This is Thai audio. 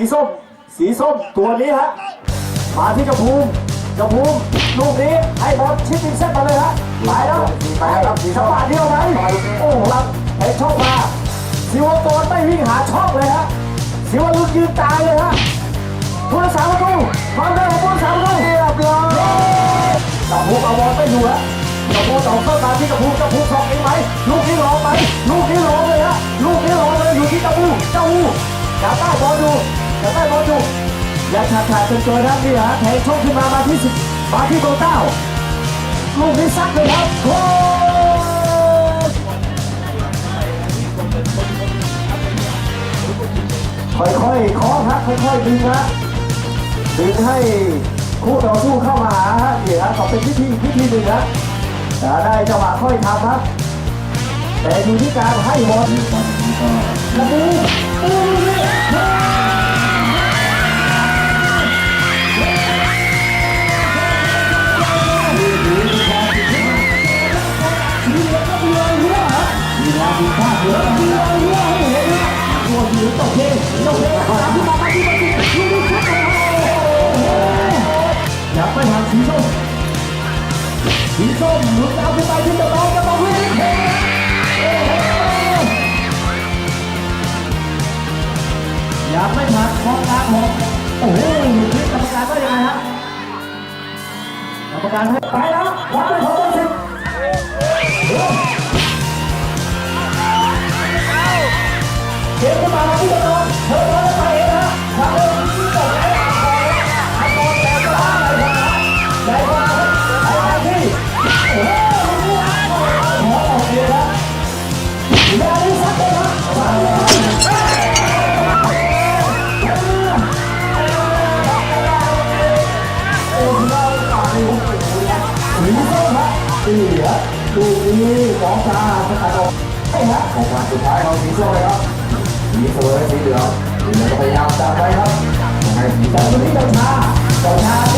สีส้ม สีส้มตัวนี้ฮะมาที่กระพูมกระพูมลูกนี้ให้บอลชิดติงเส้นมาเลยฮะไปแล้วไปครับสีจังหวะเดียวไหมโอ้โหครับเห็นช่องมาสิวโตนไม่วิ่งหาช่องเลยฮะสิวลุนยืนตายเลยฮะผู้รักษาประตูความได้ของผู้รักษาประตูเรียบร้อยกระพูเอาบอลไม่อยู่ฮะกระพูต่อเข้ามาที่กระพูกระพูสองเองไหมลูกนี้ลองไหมลูกนี้ลองเลยฮะลูกนี้ลองเลยอยู่ที่เจ้าอูเจ้าอูอย่าใต้บอลดูอย่าใต้บอลดูและขาดขาดจนเกินนะนี่ฮะแทงช่องขึ้นมามาที่สิบมาที่โบเต้าลูกนี้ซัดเลยครับโค้ค่อยๆเคาะครับค่อยๆดึงนะดึงให้คู่ต่อสู้เข้ามาหาฮะเดี๋ยวเขาเป็นพิธีพิธีหนึ่งนะแต่ได้จังหวะค่อยทำครับแต่อยู่ที่การให้บอลแล้วดูดูนี่ ยากไปทางสีส้มสีส้มหลุดเอาขึ้นไปที่จะต้องจะต้องวิ่งอยากไม่ผ่านของกลางของโอ้โหนี่กรรมการว่ายังไงฮะกรรมการให้ไปแล้ว เกมขึ้นมาที่จะต้องเธอเธอไปเองนะทางเดินที่ตกไหนอะทางบอลแต่ก็ได้เลยนะได้ก็ได้ได้ที่โอ้โหหัวออกเองนะเดี๋ยวนี้สักเลยนะสักเลยโอ้ยเราตายหัวไปเลยนะสีส้มฮะสีฮะดูนี่ของตาสกัดออกใช่ฮะของวันสุดท้ายของสีส้มเลยครับ สีเสมอสีเหลืองสีเหลืองก็พยายามจับไว้ครับให้สีแต่ตัวนี้เจ้าชาเจ้าชา